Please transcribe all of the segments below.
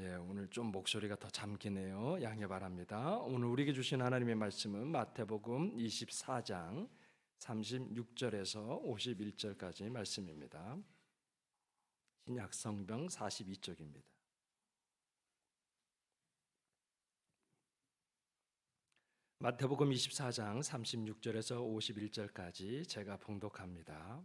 예, 오늘 좀 목소리가 더 잠기네요. 양해 바랍니다. 오늘 우리에게 주신 하나님의 말씀은 마태복음 24장 36절에서 51절까지 말씀입니다. 신약 성경 42쪽입니다. 마태복음 24장 36절에서 51절까지 제가 봉독합니다.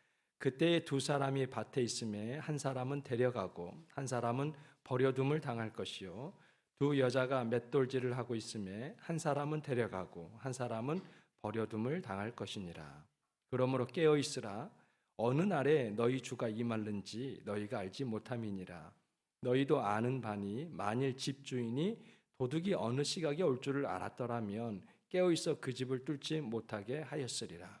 그때 두 사람이 밭에 있음에 한 사람은 데려가고 한 사람은 버려둠을 당할 것이요. 두 여자가 맷돌질을 하고 있음에 한 사람은 데려가고 한 사람은 버려둠을 당할 것이니라. 그러므로 깨어 있으라. 어느 날에 너희 주가 임할는지 너희가 알지 못함이니라. 너희도 아는 바니 만일 집주인이 도둑이 어느 시각에 올 줄을 알았더라면 깨어 있어 그 집을 뚫지 못하게 하였으리라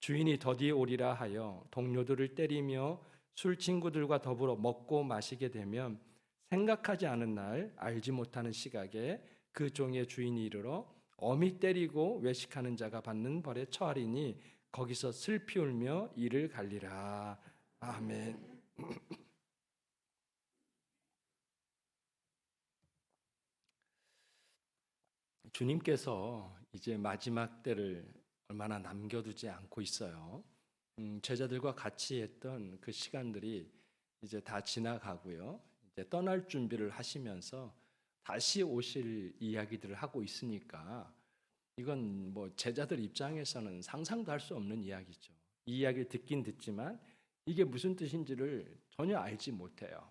주인이 더디 오리라 하여 동료들을 때리며 술 친구들과 더불어 먹고 마시게 되면 생각하지 않은 날 알지 못하는 시각에 그 종의 주인이 이르러 어미 때리고 외식하는 자가 받는 벌에 처하리니 거기서 슬피 울며 이를 갈리라 아멘. 주님께서 이제 마지막 때를 얼마나 남겨두지 않고 있어요. 음, 제자들과 같이 했던 그 시간들이 이제 다 지나가고요. 이제 떠날 준비를 하시면서 다시 오실 이야기들을 하고 있으니까 이건 뭐 제자들 입장에서는 상상도 할 수 없는 이야기죠. 이 이야기를 듣긴 듣지만 이게 무슨 뜻인지를 전혀 알지 못해요.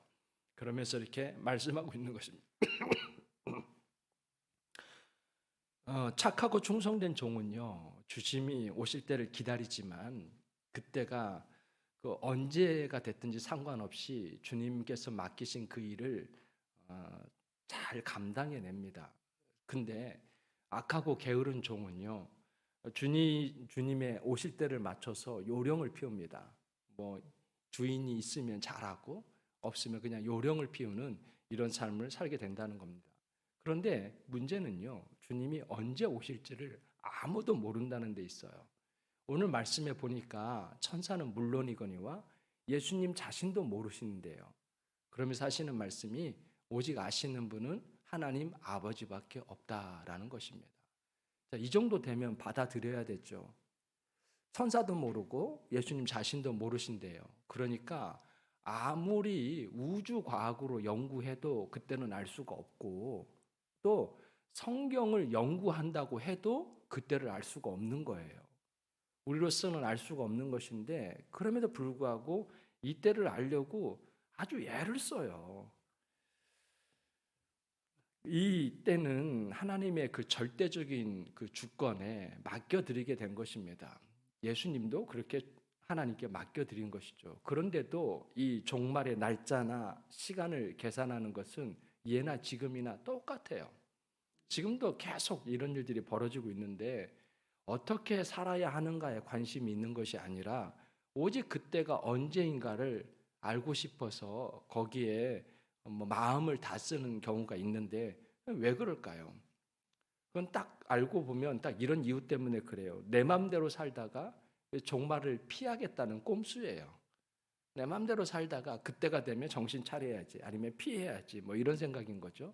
그러면서 이렇게 말씀하고 있는 것입니다. 어, 착하고 충성된 종은요 주심이 오실 때를 기다리지만 그때가 그 언제가 됐든지 상관없이 주님께서 맡기신 그 일을 어, 잘 감당해냅니다. 근데 악하고 게으른 종은요 주님 주님의 오실 때를 맞춰서 요령을 피웁니다. 뭐 주인이 있으면 잘하고 없으면 그냥 요령을 피우는 이런 삶을 살게 된다는 겁니다. 그런데 문제는요, 주님이 언제 오실지를 아무도 모른다는 데 있어요. 오늘 말씀에 보니까 천사는 물론이거니와 예수님 자신도 모르시는데요. 그러면서 하시는 말씀이 오직 아시는 분은 하나님 아버지밖에 없다라는 것입니다. 자, 이 정도 되면 받아들여야 되죠. 천사도 모르고 예수님 자신도 모르신대요. 그러니까 아무리 우주 과학으로 연구해도 그때는 알 수가 없고 또 성경을 연구한다고 해도 그때를 알 수가 없는 거예요. 우리로서는 알 수가 없는 것인데 그럼에도 불구하고 이때를 알려고 아주 애를 써요. 이 때는 하나님의 그 절대적인 그 주권에 맡겨드리게 된 것입니다. 예수님도 그렇게 하나님께 맡겨드린 것이죠. 그런데도 이 종말의 날짜나 시간을 계산하는 것은 예나 지금이나 똑같아요. 지금도 계속 이런 일들이 벌어지고 있는데 어떻게 살아야 하는가에 관심이 있는 것이 아니라 오직 그때가 언제인가를 알고 싶어서 거기에 뭐 마음을 다 쓰는 경우가 있는데 왜 그럴까요? 그건 딱 알고 보면 딱 이런 이유 때문에 그래요. 내 맘대로 살다가 종말을 피하겠다는 꼼수예요. 내 맘대로 살다가 그때가 되면 정신 차려야지 아니면 피해야지 뭐 이런 생각인 거죠.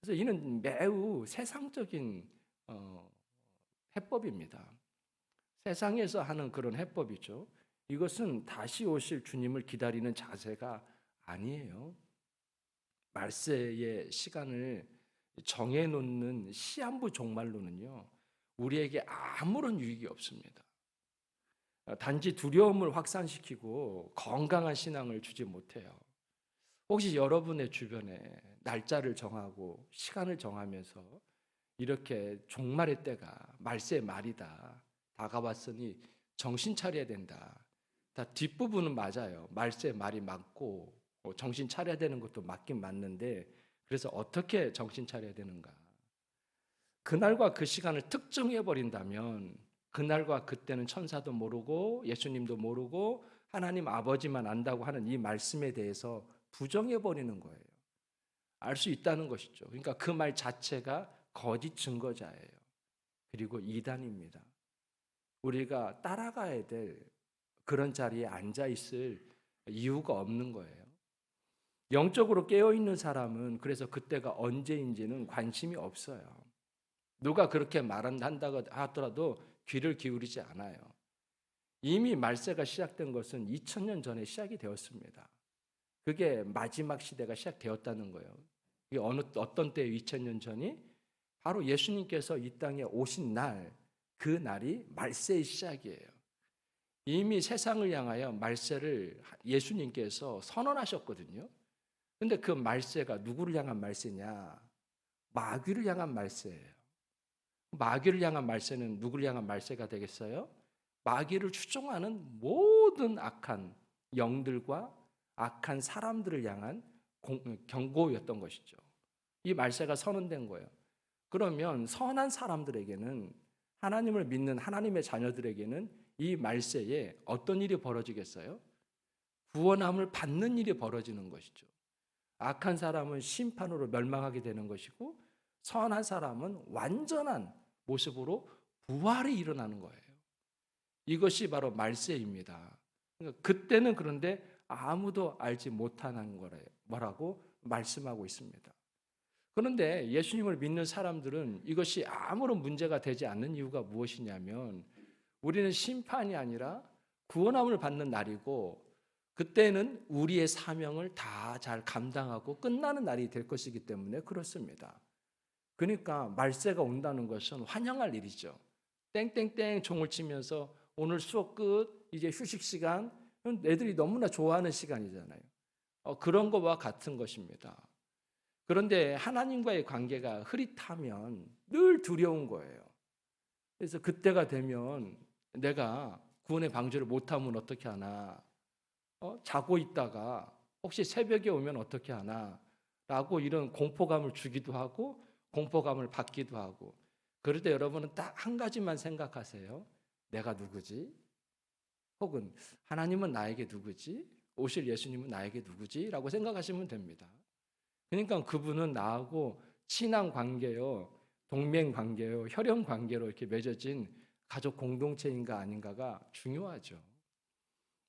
그래서 이는 매우 세상적인 어, 해법입니다. 세상에서 하는 그런 해법이죠. 이것은 다시 오실 주님을 기다리는 자세가 아니에요. 말세의 시간을 정해놓는 시한부 종말론은요, 우리에게 아무런 유익이 없습니다. 단지 두려움을 확산시키고 건강한 신앙을 주지 못해요. 혹시 여러분의 주변에 날짜를 정하고 시간을 정하면서 이렇게 종말의 때가 말세의 말이다 다가왔으니 정신 차려야 된다. 다 뒷부분은 맞아요. 말세의 말이 맞고 어, 정신 차려야 되는 것도 맞긴 맞는데 그래서 어떻게 정신 차려야 되는가? 그날과 그 시간을 특정해 버린다면 그날과 그때는 천사도 모르고 예수님도 모르고 하나님 아버지만 안다고 하는 이 말씀에 대해서 부정해 버리는 거예요. 알 수 있다는 것이죠. 그러니까 그 말 자체가 거짓 증거자예요. 그리고 이단입니다. 우리가 따라가야 될 그런 자리에 앉아 있을 이유가 없는 거예요. 영적으로 깨어 있는 사람은 그래서 그때가 언제인지는 관심이 없어요. 누가 그렇게 말한다고 하더라도 귀를 기울이지 않아요. 이미 말세가 시작된 것은 2000년 전에 시작이 되었습니다. 그게 마지막 시대가 시작되었다는 거예요. 이게 어느 어떤 때 2000년 전이 바로 예수님께서 이 땅에 오신 날, 그 날이 말세의 시작이에요. 이미 세상을 향하여 말세를 예수님께서 선언하셨거든요. 근데 그 말세가 누구를 향한 말세냐? 마귀를 향한 말세예요. 마귀를 향한 말세는 누구를 향한 말세가 되겠어요? 마귀를 추종하는 모든 악한 영들과 악한 사람들을 향한 경고였던 것이죠. 이 말세가 선언된 거예요. 그러면 선한 사람들에게는 하나님을 믿는 하나님의 자녀들에게는 이 말세에 어떤 일이 벌어지겠어요? 구원함을 받는 일이 벌어지는 것이죠. 악한 사람은 심판으로 멸망하게 되는 것이고 선한 사람은 완전한 모습으로 부활이 일어나는 거예요. 이것이 바로 말세입니다. 그러니까 그때는 그런데 아무도 알지 못하는 거래요. 뭐라고 말씀하고 있습니다. 그런데 예수님을 믿는 사람들은 이것이 아무런 문제가 되지 않는 이유가 무엇이냐면 우리는 심판이 아니라 구원함을 받는 날이고 그때는 우리의 사명을 다 잘 감당하고 끝나는 날이 될 것이기 때문에 그렇습니다. 그러니까 말세가 온다는 것은 환영할 일이죠. 땡땡땡 종을 치면서 오늘 수업 끝, 이제 휴식 시간, 애들이 너무나 좋아하는 시간이잖아요. 어, 그런 것과 같은 것입니다. 그런데 하나님과의 관계가 흐릿하면 늘 두려운 거예요. 그래서 그때가 되면 내가 구원의 방주를 못하면 어떻게 하나? 어? 자고 있다가 혹시 새벽에 오면 어떻게 하나? 라고 이런 공포감을 주기도 하고 공포감을 받기도 하고 그럴 때 여러분은 딱 한 가지만 생각하세요. 내가 누구지? 혹은 하나님은 나에게 누구지? 오실 예수님은 나에게 누구지? 라고 생각하시면 됩니다. 그러니까 그분은 나하고 친한 관계요, 동맹 관계요, 혈연 관계로 이렇게 맺어진 가족 공동체인가 아닌가가 중요하죠.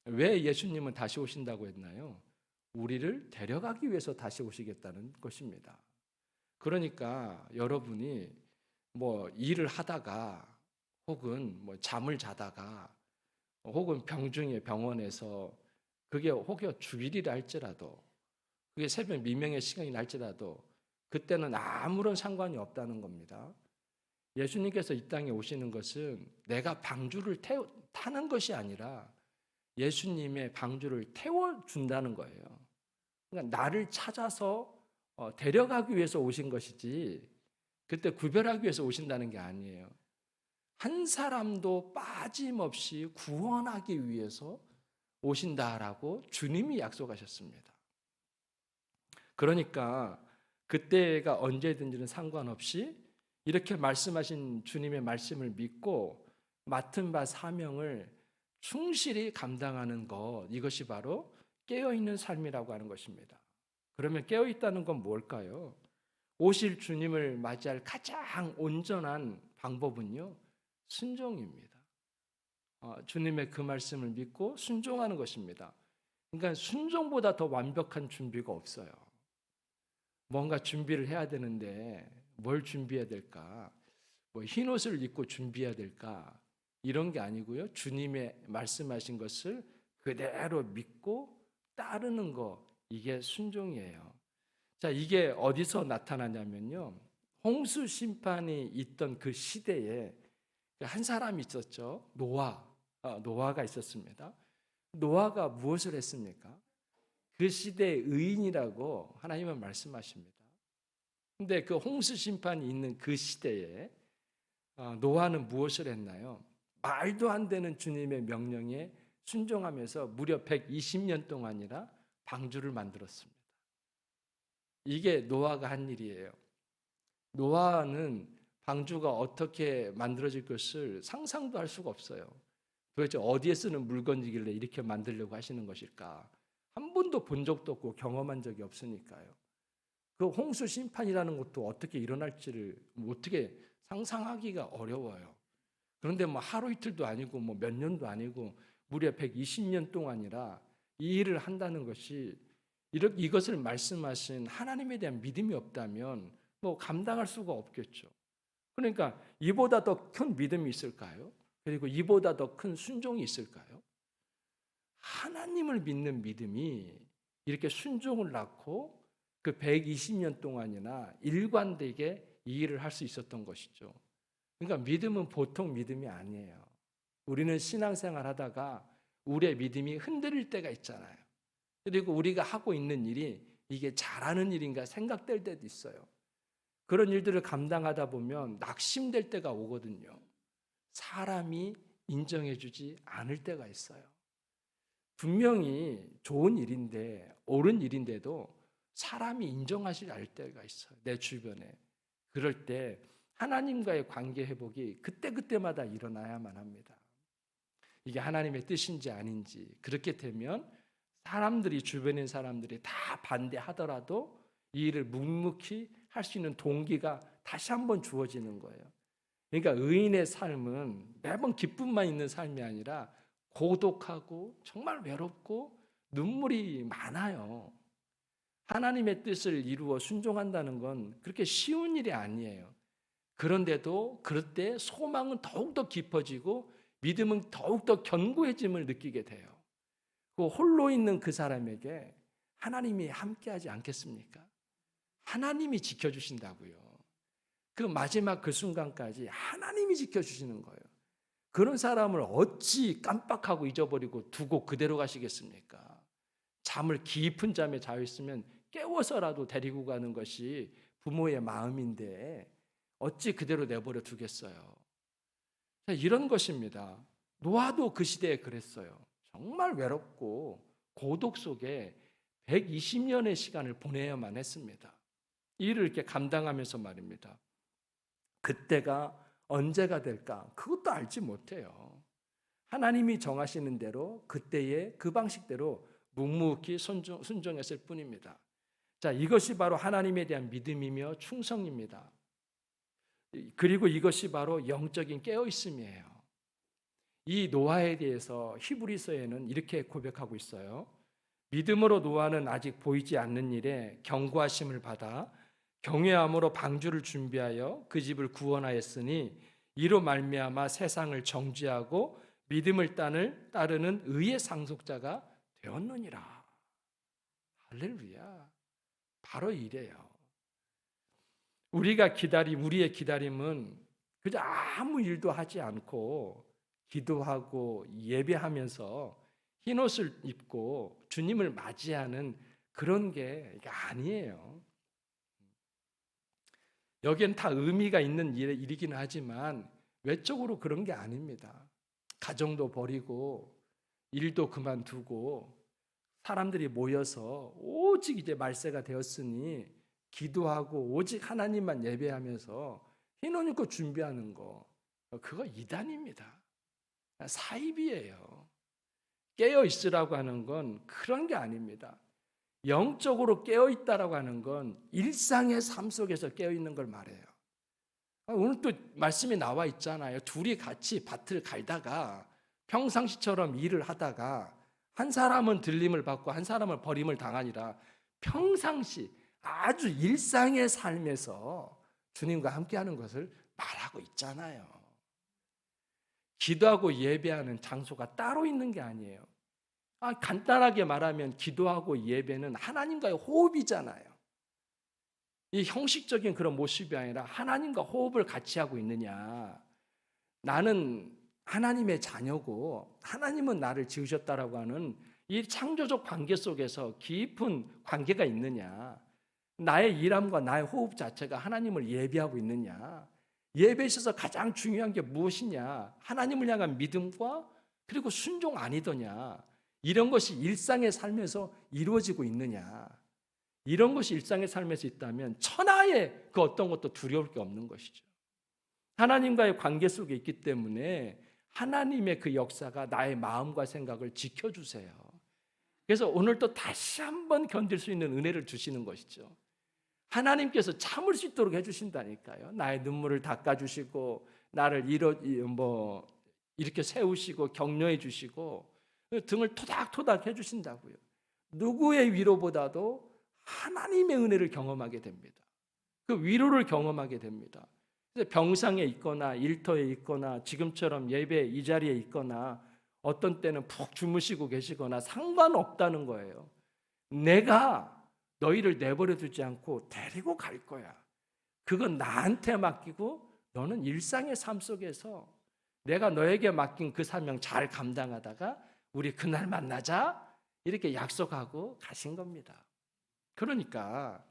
왜 예수님은 다시 오신다고 했나요? 우리를 데려가기 위해서 다시 오시겠다는 것입니다. 그러니까 여러분이 뭐 일을 하다가 혹은 뭐 잠을 자다가 혹은 병중에 병원에서 그게 혹여 주일이라 할지라도 그게 새벽 미명의 시간이 날지라도 그때는 아무런 상관이 없다는 겁니다. 예수님께서 이 땅에 오시는 것은 내가 방주를 태워, 타는 것이 아니라 예수님의 방주를 태워준다는 거예요. 그러니까 나를 찾아서 어, 데려가기 위해서 오신 것이지 그때 구별하기 위해서 오신다는 게 아니에요. 한 사람도 빠짐없이 구원하기 위해서 오신다라고 주님이 약속하셨습니다. 그러니까 그때가 언제든지는 상관없이 이렇게 말씀하신 주님의 말씀을 믿고 맡은 바 사명을 충실히 감당하는 것 이것이 바로 깨어 있는 삶이라고 하는 것입니다. 그러면 깨어 있다는 건 뭘까요? 오실 주님을 맞이할 가장 온전한 방법은요 순종입니다. 어, 주님의 그 말씀을 믿고 순종하는 것입니다. 그러니까 순종보다 더 완벽한 준비가 없어요. 뭔가 준비를 해야 되는데 뭘 준비해야 될까? 뭐 흰 옷을 입고 준비해야 될까? 이런 게 아니고요. 주님의 말씀하신 것을 그대로 믿고 따르는 거 이게 순종이에요. 자, 이게 어디서 나타나냐면요. 홍수 심판이 있던 그 시대에 한 사람이 있었죠. 노아. 어, 노아가 있었습니다. 노아가 무엇을 했습니까? 그 시대의 의인이라고 하나님은 말씀하십니다. 근데 그 홍수 심판이 있는 그 시대에 어, 노아는 무엇을 했나요? 말도 안 되는 주님의 명령에 순종하면서 무려 120년 동안이나 방주를 만들었습니다. 이게 노아가 한 일이에요. 노아는 방주가 어떻게 만들어질 것을 상상도 할 수가 없어요. 도대체 어디에 쓰는 물건이길래 이렇게 만들려고 하시는 것일까? 한 번도 본 적도 없고 경험한 적이 없으니까요. 그 홍수 심판이라는 것도 어떻게 일어날지를 뭐 어떻게 상상하기가 어려워요. 그런데 뭐 하루 이틀도 아니고 뭐 몇 년도 아니고 무려 120년 동안이라 이 일을 한다는 것이 이렇게 이것을 말씀하신 하나님에 대한 믿음이 없다면 뭐 감당할 수가 없겠죠. 그러니까 이보다 더 큰 믿음이 있을까요? 그리고 이보다 더 큰 순종이 있을까요? 하나님을 믿는 믿음이 이렇게 순종을 낳고 그 120년 동안이나 일관되게 이 일을 할 수 있었던 것이죠. 그러니까 믿음은 보통 믿음이 아니에요. 우리는 신앙생활 하다가 우리의 믿음이 흔들릴 때가 있잖아요. 그리고 우리가 하고 있는 일이 이게 잘하는 일인가 생각될 때도 있어요. 그런 일들을 감당하다 보면 낙심될 때가 오거든요. 사람이 인정해주지 않을 때가 있어요. 분명히 좋은 일인데, 옳은 일인데도 사람이 인정하지 않을 때가 있어요. 내 주변에. 그럴 때 하나님과의 관계 회복이 그때그때마다 일어나야만 합니다. 이게 하나님의 뜻인지 아닌지. 그렇게 되면 사람들이, 있는 사람들이 다 반대하더라도 이 일을 묵묵히 할 수 있는 동기가 다시 한번 주어지는 거예요. 그러니까 의인의 삶은 매번 기쁨만 있는 삶이 아니라 고독하고 정말 외롭고 눈물이 많아요. 하나님의 뜻을 이루어 순종한다는 건 그렇게 쉬운 일이 아니에요. 그런데도 그럴 때 소망은 더욱더 깊어지고 믿음은 더욱더 견고해짐을 느끼게 돼요. 그 홀로 있는 그 사람에게 하나님이 함께하지 않겠습니까? 하나님이 지켜주신다고요. 그 마지막 그 순간까지 하나님이 지켜주시는 거예요. 그런 사람을 어찌 깜빡하고 잊어버리고 두고 그대로 가시겠습니까? 잠을 깊은 잠에 자고 있으면 깨워서라도 데리고 가는 것이 부모의 마음인데 어찌 그대로 내버려 두겠어요? 이런 것입니다. 노아도 그 시대에 그랬어요. 정말 외롭고 고독 속에 120년의 시간을 보내야만 했습니다. 일을 이렇게 감당하면서 말입니다. 그때가 언제가 될까? 그것도 알지 못해요. 하나님이 정하시는 대로 그때의 그 방식대로 묵묵히 순종, 순종했을 뿐입니다. 자, 이것이 바로 하나님에 대한 믿음이며 충성입니다. 그리고 이것이 바로 영적인 깨어 있음이에요. 이 노아에 대해서 히브리서에는 이렇게 고백하고 있어요. 믿음으로 노아는 아직 보이지 않는 일에 경고하심을 받아 경외함으로 방주를 준비하여 그 집을 구원하였으니 이로 말미암아 세상을 정죄하고 믿음을 따르는 의의 상속자가 되었느니라. 할렐루야. 바로 이래요. 우리가 기다림, 우리의 기다림은 그저 아무 일도 하지 않고 기도하고 예배하면서 흰 옷을 입고 주님을 맞이하는 그런 게 아니에요. 여기엔 다 의미가 있는 일 이긴 하지만 외적으로 그런 게 아닙니다. 가정도 버리고 일도 그만두고 사람들이 모여서 오직 이제 말세가 되었으니 기도하고 오직 하나님만 예배하면서 흰옷 입고 준비하는 거 그거 이단입니다. 사입이에요. 깨어 있으라고 하는 건 그런 게 아닙니다. 영적으로 깨어 있다라고 하는 건 일상의 삶 속에서 깨어 있는 걸 말해요. 아, 오늘 또 말씀이 나와 있잖아요. 둘이 같이 밭을 갈다가 평상시처럼 일을 하다가 한 사람은 들림을 받고 한 사람은 버림을 당하니라 평상시 아주 일상의 삶에서 주님과 함께하는 것을 말하고 있잖아요. 기도하고 예배하는 장소가 따로 있는 게 아니에요. 아, 간단하게 말하면 기도하고 예배는 하나님과의 호흡이잖아요. 이 형식적인 그런 모습이 아니라 하나님과 호흡을 같이 하고 있느냐. 나는 하나님의 자녀고 하나님은 나를 지으셨다라고 하는 이 창조적 관계 속에서 깊은 관계가 있느냐? 나의 일함과 나의 호흡 자체가 하나님을 예배하고 있느냐? 예배에 있어서 가장 중요한 게 무엇이냐? 하나님을 향한 믿음과 그리고 순종 아니더냐? 이런 것이 일상의 삶에서 이루어지고 있느냐? 이런 것이 일상의 삶에서 있다면 천하의 그 어떤 것도 두려울 게 없는 것이죠. 하나님과의 관계 속에 있기 때문에 하나님의 그 역사가 나의 마음과 생각을 지켜주세요. 그래서 오늘 또 다시 한번 견딜 수 있는 은혜를 주시는 것이죠. 하나님께서 참을 수 있도록 해주신다니까요. 나의 눈물을 닦아주시고 나를 이러 뭐 이렇게 세우시고 격려해 주시고 등을 토닥토닥 해주신다고요. 누구의 위로보다도 하나님의 은혜를 경험하게 됩니다. 그 위로를 경험하게 됩니다. 병상에 있거나 일터에 있거나 지금처럼 예배 이 자리에 있거나 어떤 때는 푹 주무시고 계시거나 상관없다는 거예요. 내가 너희를 내버려 두지 않고 데리고 갈 거야. 그건 나한테 맡기고 너는 일상의 삶 속에서 내가 너에게 맡긴 그 사명 잘 감당하다가 우리 그날 만나자 이렇게 약속하고 가신 겁니다. 그러니까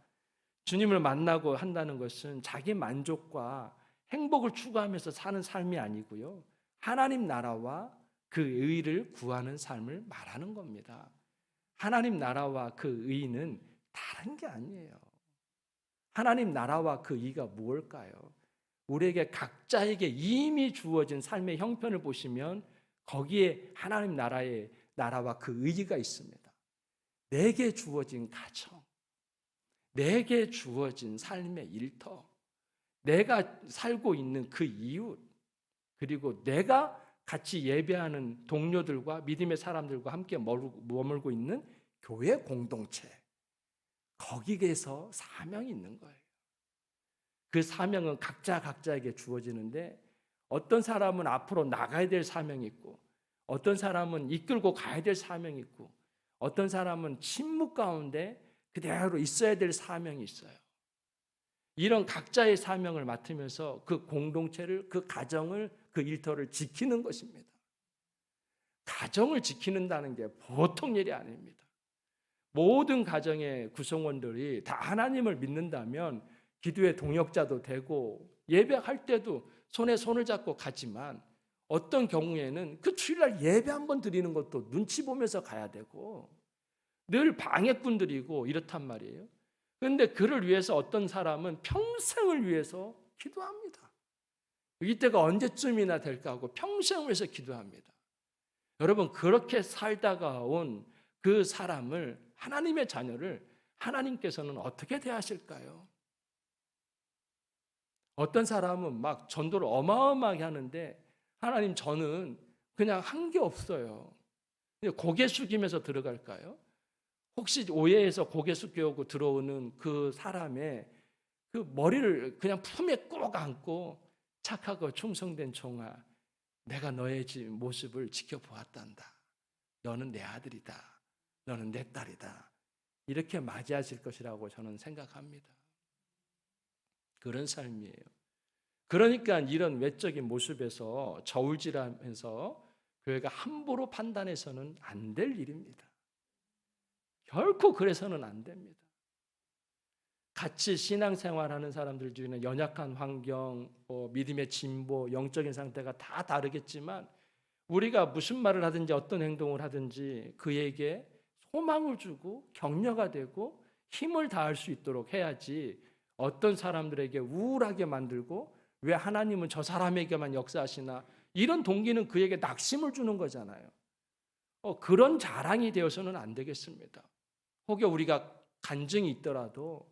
주님을 만나고 한다는 것은 자기 만족과 행복을 추구하면서 사는 삶이 아니고요. 하나님 나라와 그 의를 구하는 삶을 말하는 겁니다. 하나님 나라와 그 의는 다른 게 아니에요. 하나님 나라와 그 의가 무엇일까요? 우리에게 각자에게 이미 주어진 삶의 형편을 보시면 거기에 하나님 나라의 나라와 그 의가 있습니다. 내게 주어진 가정, 내게 주어진 삶의 일터, 내가 살고 있는 그 이웃, 그리고 내가 같이 예배하는 동료들과 믿음의 사람들과 함께 머물고 있는 교회 공동체. 거기에서 사명이 있는 거예요. 그 사명은 각자 각자에게 주어지는데 어떤 사람은 앞으로 나가야 될 사명이 있고 어떤 사람은 이끌고 가야 될 사명이 있고 어떤 사람은 침묵 가운데 그대로 있어야 될 사명이 있어요. 이런 각자의 사명을 맡으면서 그 공동체를 그 가정을 그 일터를 지키는 것입니다. 가정을 지키는다는 게 보통 일이 아닙니다. 모든 가정의 구성원들이 다 하나님을 믿는다면 기도의 동역자도 되고 예배할 때도 손에 손을 잡고 가지만 어떤 경우에는 그 주일날 예배 한번 드리는 것도 눈치 보면서 가야 되고 늘 방해꾼들이고 이렇단 말이에요. 그런데 그를 위해서 어떤 사람은 평생을 위해서 기도합니다. 이때가 언제쯤이나 될까 하고 평생을 위해서 기도합니다. 여러분 그렇게 살다가 온 그 사람을 하나님의 자녀를 하나님께서는 어떻게 대하실까요? 어떤 사람은 막 전도를 어마어마하게 하는데 하나님 저는 그냥 한 게 없어요. 고개 숙이면서 들어갈까요? 혹시 오해해서 고개 숙여오고 들어오는 그 사람의 그 머리를 그냥 품에 꼭 안고 착하고 충성된 종아, 내가 너의 모습을 지켜보았단다. 너는 내 아들이다. 너는 내 딸이다. 이렇게 맞이하실 것이라고 저는 생각합니다. 그런 삶이에요. 그러니까 이런 외적인 모습에서 저울질하면서 교회가 함부로 판단해서는 안 될 일입니다. 결코 그래서는 안 됩니다. 같이 신앙생활하는 사람들 중에는 연약한 환경, 뭐 믿음의 진보, 영적인 상태가 다 다르겠지만 우리가 무슨 말을 하든지 어떤 행동을 하든지 그에게 소망을 주고 격려가 되고 힘을 다할 수 있도록 해야지 어떤 사람들에게 우울하게 만들고 왜 하나님은 저 사람에게만 역사하시나 이런 동기는 그에게 낙심을 주는 거잖아요. 어, 그런 자랑이 되어서는 안 되겠습니다. 혹여 우리가 간증이 있더라도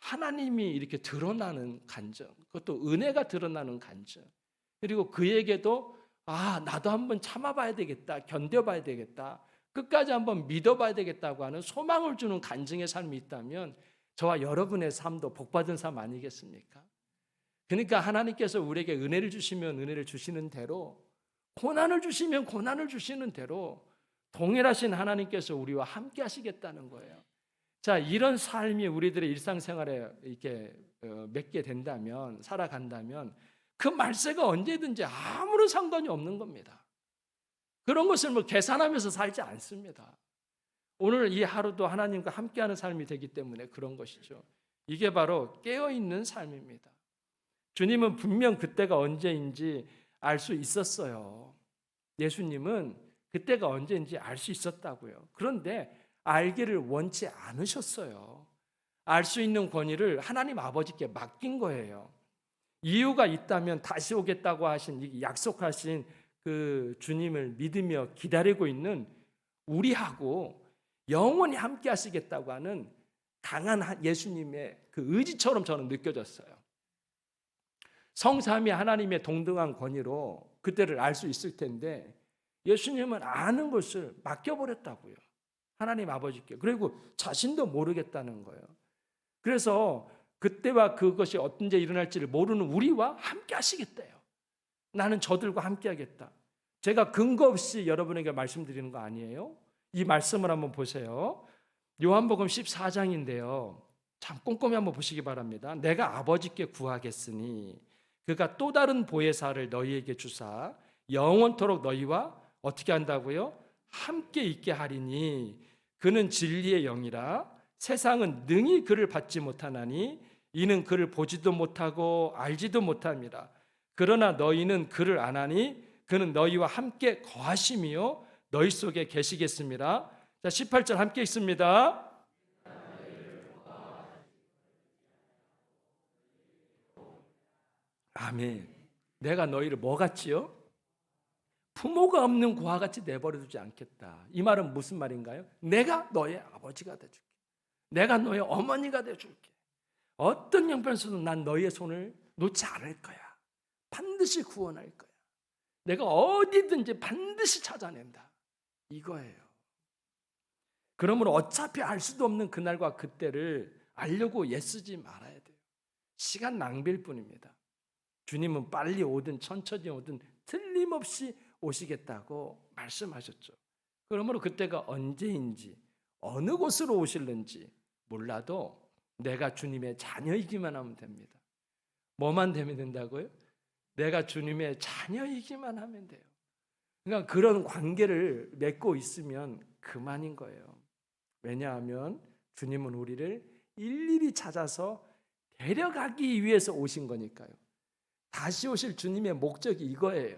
하나님이 이렇게 드러나는 간증, 그것도 은혜가 드러나는 간증, 그리고 그에게도 아, 나도 한번 참아봐야 되겠다, 견뎌봐야 되겠다, 끝까지 한번 믿어봐야 되겠다고 하는 소망을 주는 간증의 삶이 있다면 저와 여러분의 삶도 복받은 삶 아니겠습니까? 그러니까 하나님께서 우리에게 은혜를 주시면 은혜를 주시는 대로 고난을 주시면 고난을 주시는 대로 동일하신 하나님께서 우리와 함께 하시겠다는 거예요. 자, 이런 삶이 우리들의 일상생활에 이렇게 어, 맺게 된다면, 살아간다면, 그 말세가 언제든지 아무런 상관이 없는 겁니다. 그런 것을 뭐 계산하면서 살지 않습니다. 오늘 이 하루도 하나님과 함께하는 삶이 되기 때문에 그런 것이죠. 이게 바로 깨어있는 삶입니다. 주님은 분명 그때가 언제인지 알 수 있었어요. 예수님은 그때가 언제인지 알 수 있었다고요. 그런데 알기를 원치 않으셨어요. 알 수 있는 권위를 하나님 아버지께 맡긴 거예요. 이유가 있다면 다시 오겠다고 하신 이 약속하신 그 주님을 믿으며 기다리고 있는 우리하고 영원히 함께 하시겠다고 하는 강한 예수님의 그 의지처럼 저는 느껴졌어요. 성삼이 하나님의 동등한 권위로 그때를 알 수 있을 텐데 예수님은 아는 것을 맡겨버렸다고요. 하나님 아버지께. 그리고 자신도 모르겠다는 거예요. 그래서 그때와 그것이 언제 일어날지를 모르는 우리와 함께 하시겠대요. 나는 저들과 함께 하겠다. 제가 근거 없이 여러분에게 말씀드리는 거 아니에요? 이 말씀을 한번 보세요. 요한복음 14장인데요. 참 꼼꼼히 한번 보시기 바랍니다. 내가 아버지께 구하겠으니 그가 또 다른 보혜사를 너희에게 주사 영원토록 너희와 어떻게 한다고요? 함께 있게 하리니 그는 진리의 영이라 세상은 능히 그를 받지 못하나니 이는 그를 보지도 못하고 알지도 못합니다. 그러나 너희는 그를 아나니 그는 너희와 함께 거하심이요 너희 속에 계시겠습니다. 자, 18절 함께 있습니다. 아멘. 내가 너희를 뭐 같지요? 부모가 없는 고아 같이 내버려 두지 않겠다. 이 말은 무슨 말인가요? 내가 너의 아버지가 돼 줄게. 내가 너의 어머니가 돼 줄게. 어떤 형편에서도 난 너의 손을 놓지 않을 거야. 반드시 구원할 거야. 내가 어디든지 반드시 찾아낸다. 이거예요. 그러므로 어차피 알 수도 없는 그날과 그때를 알려고 애쓰지 말아야 돼요. 시간 낭비일 뿐입니다. 주님은 빨리 오든 천천히 오든 틀림없이 오시겠다고 말씀하셨죠. 그러므로 그때가 언제인지 어느 곳으로 오실는지 몰라도 내가 주님의 자녀이기만 하면 됩니다. 뭐만 되면 된다고요? 내가 주님의 자녀이기만 하면 돼요. 그러니까 그런 관계를 맺고 있으면 그만인 거예요. 왜냐하면 주님은 우리를 일일이 찾아서 데려가기 위해서 오신 거니까요. 다시 오실 주님의 목적이 이거예요.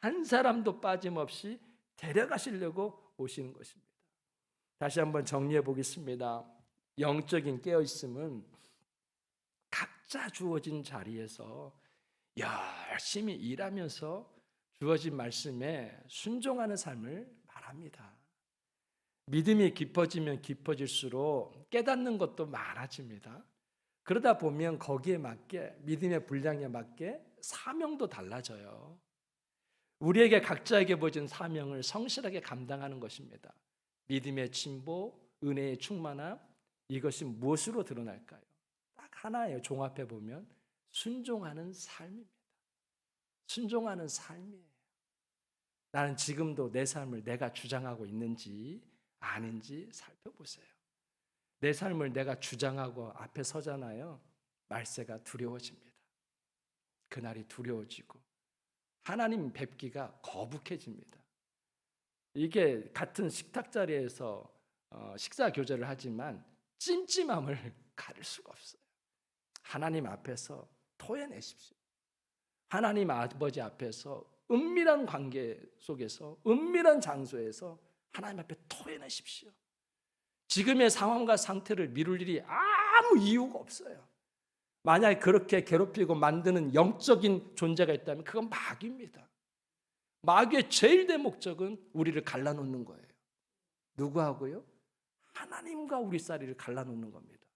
한 사람도 빠짐없이 데려가시려고 오시는 것입니다. 다시 한번 정리해 보겠습니다. 영적인 깨어 있음은 각자 주어진 자리에서 열심히 일하면서 주어진 말씀에 순종하는 삶을 말합니다. 믿음이 깊어지면 깊어질수록 깨닫는 것도 많아집니다. 그러다 보면 거기에 맞게 믿음의 분량에 맞게 사명도 달라져요. 우리에게 각자에게 보여진 사명을 성실하게 감당하는 것입니다. 믿음의 진보, 은혜의 충만함, 이것이 무엇으로 드러날까요? 딱 하나예요. 종합해 보면 순종하는 삶입니다. 순종하는 삶이에요. 나는 지금도 내 삶을 내가 주장하고 있는지 아닌지 살펴보세요. 내 삶을 내가 주장하고 앞에 서잖아요. 말세가 두려워집니다. 그날이 두려워지고 하나님 뵙기가 거북해집니다. 이게 같은 식탁 자리에서 어, 식사 교제를 하지만 찜찜함을 가릴 수가 없어요. 하나님 앞에서 토해내십시오. 하나님 아버지 앞에서 은밀한 관계 속에서 은밀한 장소에서 하나님 앞에 토해내십시오. 지금의 상황과 상태를 미룰 일이 아무 이유가 없어요. 만약 그렇게 괴롭히고 만드는 영적인 존재가 있다면 그건 마귀입니다. 마귀의 제일 대 목적은 우리를 갈라놓는 거예요. 누구하고요? 하나님과 우리 쌀이를 갈라놓는 겁니다.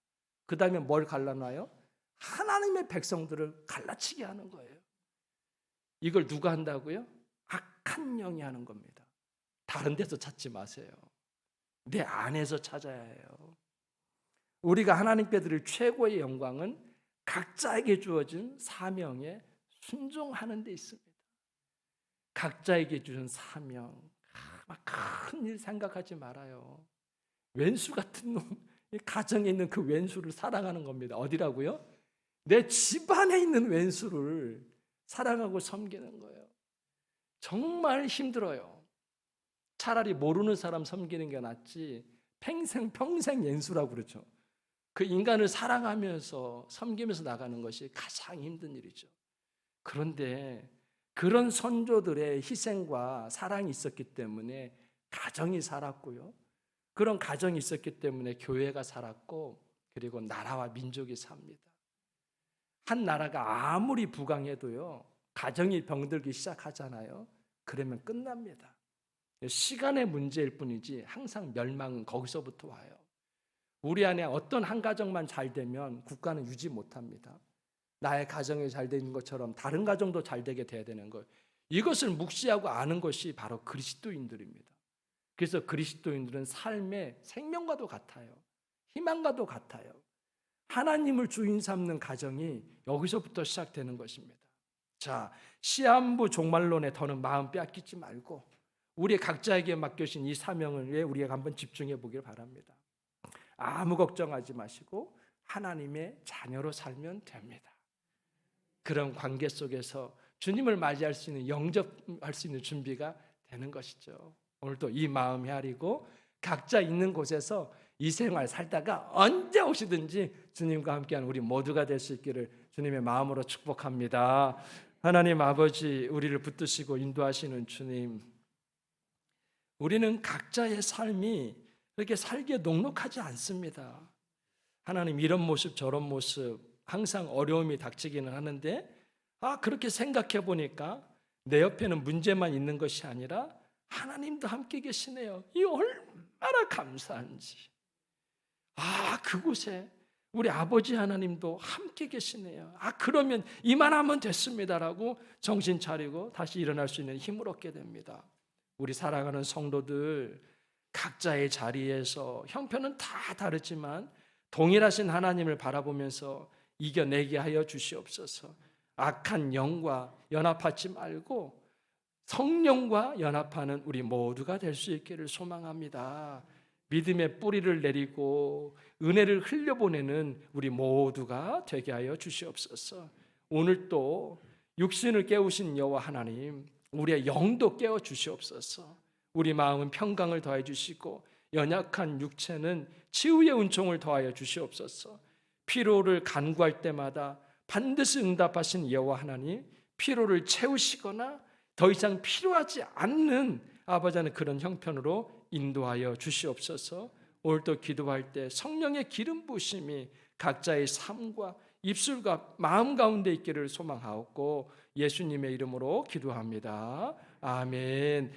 그 다음에 뭘 갈라놔요? 하나님의 백성들을 갈라치게 하는 거예요. 이걸 누가 한다고요? 악한 영이 하는 겁니다. 다른 데서 찾지 마세요. 내 안에서 찾아야 해요. 우리가 하나님께 드릴 최고의 영광은 각자에게 주어진 사명에 순종하는 데 있습니다. 각자에게 주신 사명, 큰일 생각하지 말아요. 왼수 같은 놈, 가정에 있는 그 왼수를 사랑하는 겁니다. 어디라고요? 내 집안에 있는 왼수를 사랑하고 섬기는 거예요. 정말 힘들어요. 차라리 모르는 사람 섬기는 게 낫지. 평생 평생 연수라고 그러죠. 그 인간을 사랑하면서 섬기면서 나가는 것이 가장 힘든 일이죠. 그런데 그런 선조들의 희생과 사랑이 있었기 때문에 가정이 살았고요. 그런 가정이 있었기 때문에 교회가 살았고 그리고 나라와 민족이 삽니다. 한 나라가 아무리 부강해도요. 가정이 병들기 시작하잖아요. 그러면 끝납니다. 시간의 문제일 뿐이지 항상 멸망은 거기서부터 와요. 우리 안에 어떤 한 가정만 잘 되면 국가는 유지 못합니다. 나의 가정이 잘 되는 것처럼 다른 가정도 잘 되게 돼야 되는 것. 이것을 묵시하고 아는 것이 바로 그리스도인들입니다. 그래서 그리스도인들은 삶의 생명과도 같아요. 희망과도 같아요. 하나님을 주인 삼는 가정이 여기서부터 시작되는 것입니다. 자, 시한부 종말론에 더는 마음 빼앗기지 말고 우리 각자에게 맡겨진 이 사명을 위해 우리가 한번 집중해 보길 바랍니다. 아무 걱정하지 마시고 하나님의 자녀로 살면 됩니다. 그런 관계 속에서 주님을 맞이할 수 있는 영접할 수 있는 준비가 되는 것이죠. 오늘도 이 마음 헤아리고 각자 있는 곳에서 이 생활 살다가 언제 오시든지 주님과 함께하는 우리 모두가 될 수 있기를 주님의 마음으로 축복합니다. 하나님 아버지 우리를 붙드시고 인도하시는 주님 우리는 각자의 삶이 그렇게 살기에 녹록하지 않습니다. 하나님 이런 모습 저런 모습 항상 어려움이 닥치기는 하는데 아 그렇게 생각해 보니까 내 옆에는 문제만 있는 것이 아니라 하나님도 함께 계시네요. 이 얼마나 감사한지. 아 그곳에 우리 아버지 하나님도 함께 계시네요. 아 그러면 이만하면 됐습니다라고 정신 차리고 다시 일어날 수 있는 힘을 얻게 됩니다. 우리 사랑하는 성도들 각자의 자리에서 형편은 다 다르지만 동일하신 하나님을 바라보면서 이겨내게 하여 주시옵소서. 악한 영과 연합하지 말고 성령과 연합하는 우리 모두가 될 수 있기를 소망합니다. 믿음의 뿌리를 내리고 은혜를 흘려보내는 우리 모두가 되게 하여 주시옵소서. 오늘 또 육신을 깨우신 여호와 하나님, 우리의 영도 깨워 주시옵소서. 우리 마음은 평강을 더해 주시고 연약한 육체는 치유의 은총을 더하여 주시옵소서. 피로를 간구할 때마다 반드시 응답하신 여호와 하나님, 피로를 채우시거나 더 이상 필요하지 않는 아버지 하는 그런 형편으로 인도하여 주시옵소서. 오늘도 기도할 때 성령의 기름 부심이 각자의 삶과 입술과 마음 가운데 있기를 소망하옵고 예수님의 이름으로 기도합니다. 아멘.